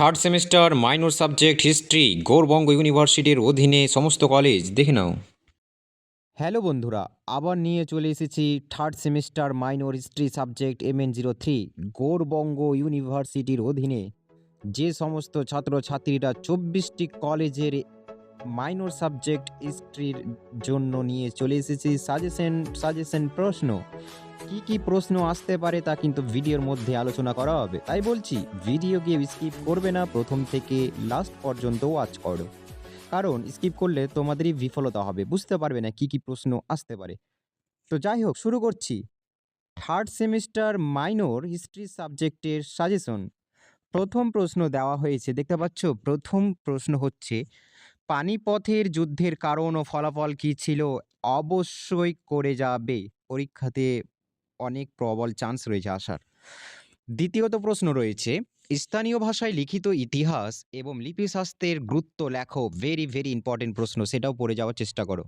Third semester minor subject, history, Gourbanga ইউনিভার্সিটির অধীনে সমস্ত কলেজ দেখে নাও। হ্যালো বন্ধুরা, আবার নিয়ে চলে এসেছি third semester minor history subject M N zero three, Gourbanga ইউনিভার্সিটির অধীনে। যে সমস্ত ছাত্রছাত্রীরা চব্বিশটি কলেজের মাইনর সাবজেক্ট হিস্ট্রির জন্য নিয়ে চলে এসেছি। সাজেশন সাজেশন প্রশ্ন। কি কি প্রশ্ন আসতে পারে তা কিন্তু ভিডিওর মধ্যে আলোচনা করা হবে। তাই বলছি ভিডিওকে স্কিপ করবে না, প্রথম থেকে লাস্ট পর্যন্ত ওয়াচ করো। কারণ স্কিপ করলে তোমাদেরই বিফলতা হবে, বুঝতে পারবে না কি কি প্রশ্ন আসতে পারে। তো যাই হোক, শুরু করছি। থার্ড সেমিস্টার মাইনর হিস্ট্রি সাবজেক্টের সাজেশন প্রথম প্রশ্ন দেওয়া হয়েছে, দেখতে পাচ্ছ? প্রথম প্রশ্ন হচ্ছে পানিপথের যুদ্ধের কারণ ও ফলাফল কী ছিল? অবশ্যই করে যাবে। পরীক্ষাতে অনেক প্রবল চান্স রয়েছে আসার। দ্বিতীয়ত প্রশ্ন রয়েছে, স্থানীয় ভাষায় লিখিত ইতিহাস এবং লিপিশাস্ত্রের গুরুত্ব লেখো। ভেরি ভেরি ইম্পর্টেন্ট প্রশ্ন, সেটাও পড়ে যাওয়ার চেষ্টা করো।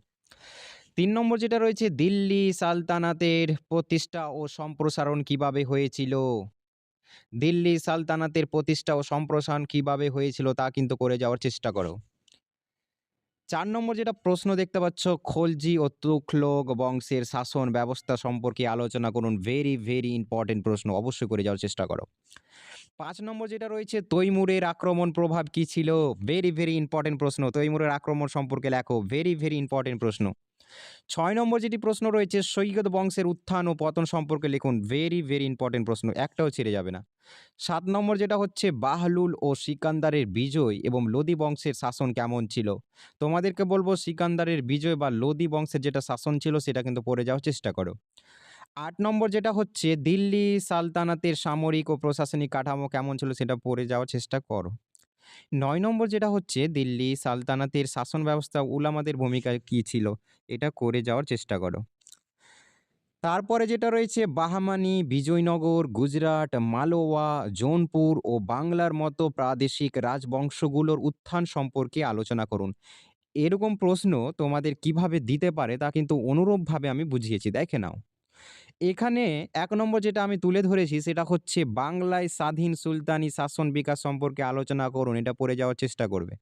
তিন নম্বর যেটা রয়েছে, দিল্লি সালতানাতের প্রতিষ্ঠা ও সম্প্রসারণ কীভাবে হয়েছিল? দিল্লি সালতানাতের প্রতিষ্ঠা ও সম্প্রসারণ কীভাবে হয়েছিল তা কিন্তু করে যাওয়ার চেষ্টা করো। চার নম্বর যেটা প্রশ্ন দেখতে পাচ্ছ, খোলজি ও তুখলোক বংশের শাসন ব্যবস্থা সম্পর্কে আলোচনা করুন। ভেরি ভেরি ইম্পর্টেন্ট প্রশ্ন, অবশ্যই করে যাওয়ার চেষ্টা করো। পাঁচ নম্বর যেটা রয়েছে, তৈমুরের আক্রমণ প্রভাব কি ছিল? ভেরি ভেরি ইম্পর্টেন্ট প্রশ্ন। তৈমুরের আক্রমণ সম্পর্কে লেখো। ভেরি ভেরি ইম্পর্টেন্ট প্রশ্ন। ছয় নম্বর যেটি প্রশ্ন রয়েছে, সৈকত বংশের উত্থান ও পতন সম্পর্কে লিখুন। ভেরি ভেরি ইম্পর্টেন্ট প্রশ্ন। একটাও ছেড়ে যাবে না। সাত নম্বর যেটা হচ্ছে, বাহলুল ও সিকান্দারের বিজয় এবং লোদি বংশের শাসন কেমন ছিল? তোমাদেরকে বলব, সিকান্দারের বিজয় বা লোদি বংশের যেটা শাসন ছিল, সেটা কিন্তু পড়ে যাওয়ার চেষ্টা করো। আট নম্বর যেটা হচ্ছে, দিল্লি সালতানাতের সামরিক ও প্রশাসনিক কাঠামো কেমন ছিল সেটা পড়ে যাওয়ার চেষ্টা করো। নয় নম্বর যেটা হচ্ছে, দিল্লি সালতানাতের শাসন ব্যবস্থা উলামাদের ভূমিকা কী ছিল, এটা করে যাওয়ার চেষ্টা করো। তারপরে যেটা রয়েছে, বাহামানি, বিজয়নগর, গুজরাট, মালোয়া, জৌনপুর ও বাংলার মতো প্রাদেশিক রাজবংশগুলোর উত্থান সম্পর্কে আলোচনা করুন। এরকম প্রশ্ন তোমাদের কীভাবে দিতে পারে তা কিন্তু অনুরূপভাবে আমি বুঝিয়েছি, দেখে নাও। এখানে এক নম্বর যেটা আমি তুলে ধরেছি সেটা হচ্ছে বাংলায় স্বাধীন সুলতানি শাসন বিকাশ সম্পর্কে আলোচনা করুন, এটা পড়ে যাওয়ার চেষ্টা করবে।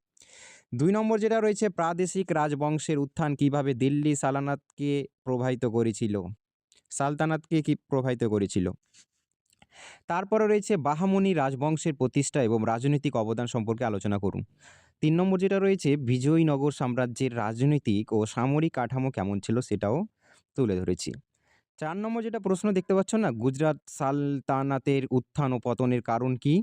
দুই নম্বর যেটা রয়েছে, প্রাদেশিক রাজবংশের উত্থান কীভাবে দিল্লি সালানাতকে প্রভাবিত করেছিল? সালতানাতকে কি প্রভাবিত করেছিল? তারপরে রয়েছে বাহামনি রাজবংশের প্রতিষ্ঠা এবং রাজনৈতিক অবদান সম্পর্কে আলোচনা করুন। তিন নম্বর যেটা রয়েছে, বিজয়নগর সাম্রাজ্যের রাজনৈতিক ও সামরিক কাঠামো কেমন ছিল সেটাও তুলে ধরেছি। চার নম্বর যেটা প্রশ্ন দেখতে পাচ্ছ না, গুজরাট সালতানাতের উত্থান ও পতনের কারণ কি?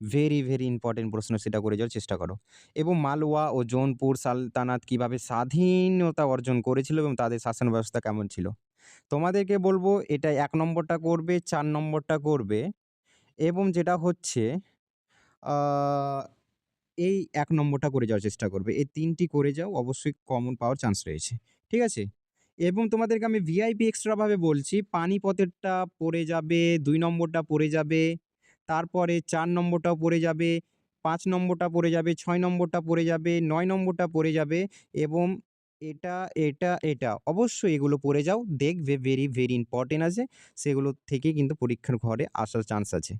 ভেরি ভেরি ইম্পর্টেন্ট প্রশ্ন, সেটা করে যাওয়ার চেষ্টা করো। এবং মালওয়া ও জৌনপুর সালতানাত কীভাবে স্বাধীনতা অর্জন করেছিল এবং তাদের শাসন ব্যবস্থা কেমন ছিল? তোমাদেরকে বলব, এটা এক নম্বরটা করবে, চার নম্বরটা করবে। এবং যেটা হচ্ছে এই এক নম্বরটা করে যাওয়ার চেষ্টা করবে। এই তিনটি করে যাও, অবশ্যই কমন পাওয়ার চান্স রয়েছে। ঠিক আছে? এবং তোমাদেরকে আমি ভিআইপি এক্সট্রাভাবে বলছি, পানিপথেরটা পড়ে যাবে, দুই নম্বরটা পড়ে যাবে, তারপরে চার নম্বরটাও পড়ে যাবে, পাঁচ নম্বরটা পড়ে যাবে, ছয় নম্বরটা পড়ে যাবে, নয় নম্বরটা পড়ে যাবে এবং এটা এটা এটা অবশ্যই এগুলো পড়ে যাও, দেখবে ভেরি ভেরি ইম্পর্টেন্ট আছে, সেগুলো থেকে কিন্তু পরীক্ষার ঘরে আসার চান্স আছে।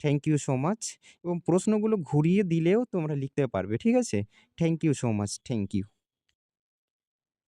থ্যাংক ইউ সো মাচ এবং প্রশ্নগুলো ঘুরিয়ে দিলেও তোমরা লিখতে পারবে, ঠিক আছে? Thank you so much thank you